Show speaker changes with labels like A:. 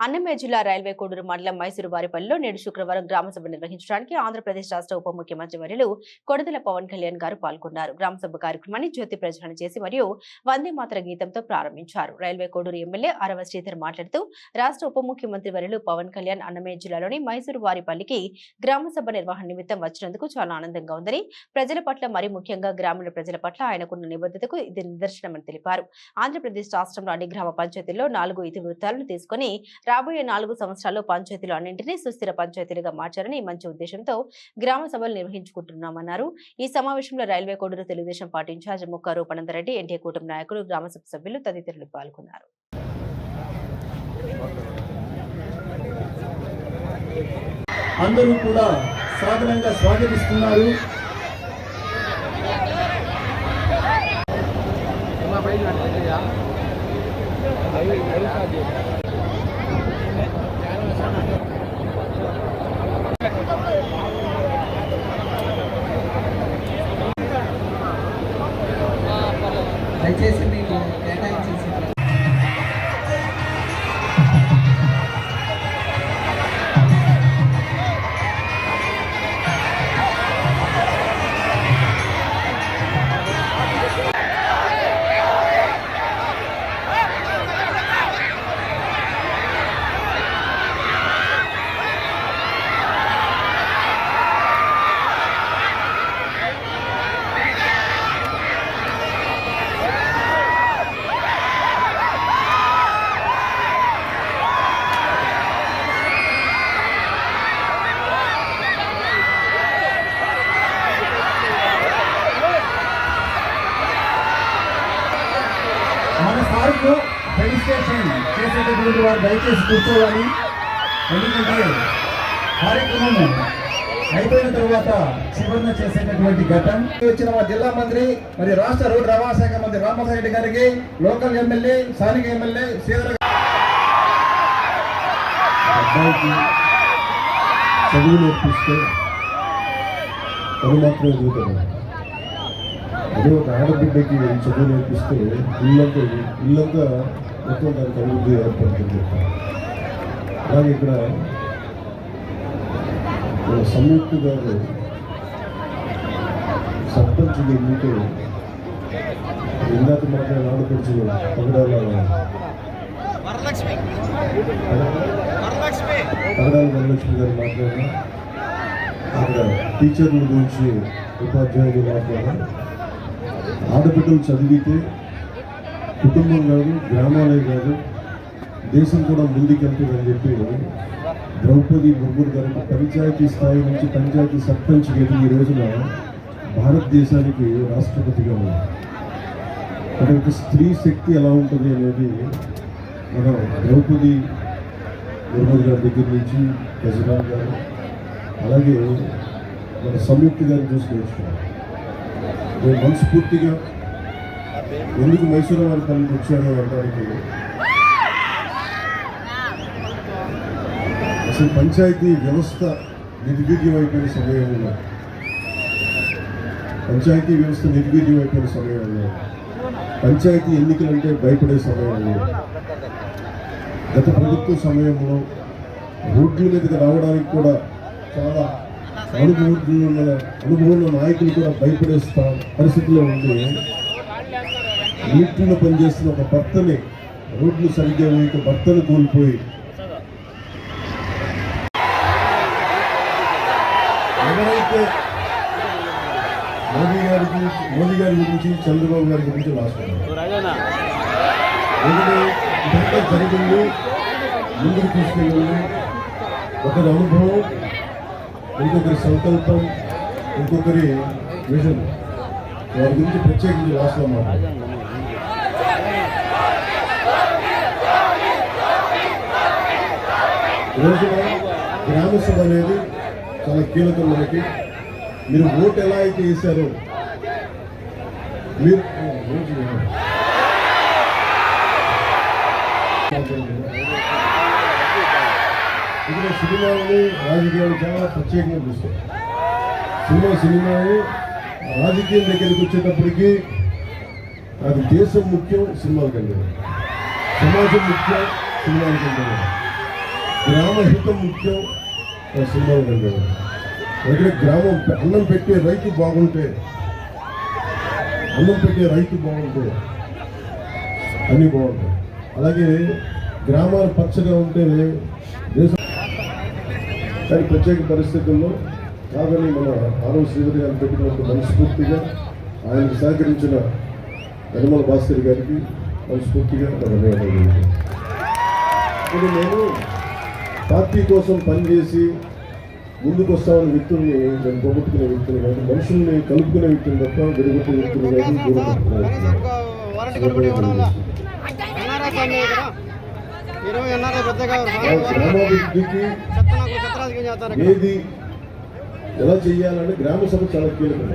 A: అన్నమయ్య జిల్లా రైల్వే కోడూరు మండలం మైసూరు వారిపల్లిలో నేడు శుక్రవారం గ్రామసభ నిర్వహించడానికి ఆంధ్రప్రదేశ్ రాష్ట్ర ఉప ముఖ్యమంత్రి వర్యులు కొడదల పవన్ కళ్యాణ్ గారు పాల్గొన్నారు. గ్రామసభ కార్యక్రమాన్ని జ్యోతి ప్రజ్వలన చేసి మరియు వందే మాతర గీతంతో ప్రారంభించారు. రైల్వే కోడూరు ఎమ్మెల్యే అరవ శ్రీధర్ మాట్లాడుతూ రాష్ట్ర ఉప ముఖ్యమంత్రి వర్యులు పవన్ కళ్యాణ్ అన్నమయ్య జిల్లాలోని మైసూరు వారిపల్లికి గ్రామ నిర్వహణ నిమిత్తం వచ్చినందుకు చాలా ఆనందంగా ఉందని ప్రజల పట్ల మరి ముఖ్యంగా గ్రామీణ ప్రజల పట్ల ఆయనకున్న నిబద్ధతకు ఇది నిదర్శనమని తెలిపారు. ఆంధ్రప్రదేశ్ రాష్ట్రంలో అన్ని గ్రామ పంచాయతీల్లో నాలుగు ఇతివృత్తాలను తీసుకుని రాబోయే నాలుగు సంవత్సరాల్లో పంచాయతీలు అన్నింటినీ సుస్థిర పంచాయతీలుగా మార్చారని మంచి ఉద్దేశంతో గ్రామ సభలు నిర్వహించుకుంటున్నామన్నారు. ఈ సమావేశంలో railway Koduru Telugu Desam party incharge Mukka Rupananda Reddy NTA కూటమి నాయకులు గ్రామ సభ సభ్యులు తదితరులు పాల్గొన్నారు.
B: అందరూ కూడా సాధారణంగా స్వాగతిస్తున్నారు.
C: దయచేసి
B: రిజిస్ట్రేషన్ చేసేటటువంటి వారు దయచేసి కూర్చోవాలి. ఎందుకంటే కార్యక్రమం అయిపోయిన తర్వాత చివరన చేసేటటువంటి ఘటన వచ్చిన మా జిల్లా మంత్రి మరి రాష్ట్ర రోడ్డు రవాణా శాఖ మంత్రి రామ్మోహన్ రెడ్డి గారికి లోకల్ ఎమ్మెల్యే స్థానిక ఎమ్మెల్యే శ్రీధర్
D: చదువు నేర్పిస్తే అది మాత్రమే చదువుతారు అదే ఒక ఆడబిడ్డకి చదువు నేర్పిస్తే ఇల్లంతా ఇల్లంతా మొత్తం దానికి అభివృద్ధి ఏర్పడుతుంది. అలాగే ఇక్కడ సంయుక్త గారు సర్పంచ్ ఎన్నిక ఇందాక మాట్లాడిన ఆడపడుచు పగడాల పగడాల వరలక్ష్మి గారు మాట్లాడిన అక్కడ టీచర్ల గురించి ఉపాధ్యాయులు మాట్లాడిన ఆడబిడ్డలు చదివితే కుటుంబం కాదు గ్రామాలే కాదు దేశం కూడా ముందుకెళ్తుందని చెప్పి ద్రౌపది ముర్మురు గారికి పంచాయతీ స్థాయి నుంచి పంచాయతీ సర్పంచ్ గెలిచి ఈ రోజున భారతదేశానికి రాష్ట్రపతిగా ఉంది అంటే ఒక స్త్రీ శక్తి ఎలా ఉంటుంది అనేది మనం ద్రౌపది ముర్మురు గారి దగ్గర నుంచి గజరాల్ గారు అలాగే మన సంయుక్త గారిని చూసి నేర్చుకున్నాం మనస్ఫూర్తిగా ఎందుకు మైసూరు వారి పనికి వచ్చారో అనడానికి అసలు పంచాయతీ వ్యవస్థ నిర్వీర్యమైపోయిన సమయంలో పంచాయతీ వ్యవస్థ నిర్వీర్యమైపోయిన సమయంలో పంచాయతీ ఎన్నికలంటే భయపడే సమయంలో గత ప్రభుత్వ సమయంలో రోడ్ల మీదకి రావడానికి కూడా చాలా అనుభవం అనుభవంలో నాయకులు కూడా భయపడే పరిస్థితిలో ఉంది నీటిలో పనిచేస్తున్న ఒక భర్తని రోడ్లు సరిగ్గా వేయక భర్తను కోల్పోయి. ఎవరైతే మోదీ గారి గురించి మోదీ గారి గురించి చంద్రబాబు గారి గురించి రాసుకున్నారు? జరిగింది ముందుకు తీసుకెళ్ళింది ఒకరి అనుభవం ఇంకొకరి సంకల్పం ఇంకొకరి విజన్. వారి గురించి ప్రత్యేకించి రాష్ట్రం రోజున గ్రామసభ అనేది చాలా కీలకం మనకి. మీరు ఓటు ఎలా అయితే వేశారో మీరు ఇక్కడ సినిమాని రాజకీయాలు చాలా ప్రత్యేకంగా చూస్తాయి సినిమా సినిమాని రాజకీయం దగ్గరికి వచ్చేటప్పటికి అది దేశం ముఖ్యం సినిమాల కంటే సమాజం ముఖ్యం సినిమాలు కంటే గ్రామహితం ముఖ్యం. ఆ సినిమాలు ఎందుకంటే గ్రామం అన్నం పెట్టే రైతు బాగుంటే అన్నం పెట్టే రైతు బాగుంటే అన్నీ బాగుంటాయి. అలాగే గ్రామాలు పచ్చగా ఉంటే దేశం కానీ ప్రత్యేక పరిస్థితుల్లో కాదని మన ఆరవ శ్రీధరి గారు పెట్టినట్టు మనస్ఫూర్తిగా ఆయనకు సహకరించిన నిర్మల భాస్కర్ గారికి మనస్ఫూర్తిగా ధన్యవాదాలు. నేను పార్టీ కోసం పనిచేసి ముందుకు వస్తామని వ్యక్తుల్ని నేను పోగొట్టుకునే వ్యక్తులు కాదు మనుషుల్ని కలుపుకునే వ్యక్తులు తప్ప విడగొట్టే వ్యక్తులు కాదు గ్రామాభివృద్ధికి ఏది ఎలా చేయాలని గ్రామ సభ చాలా కీలకం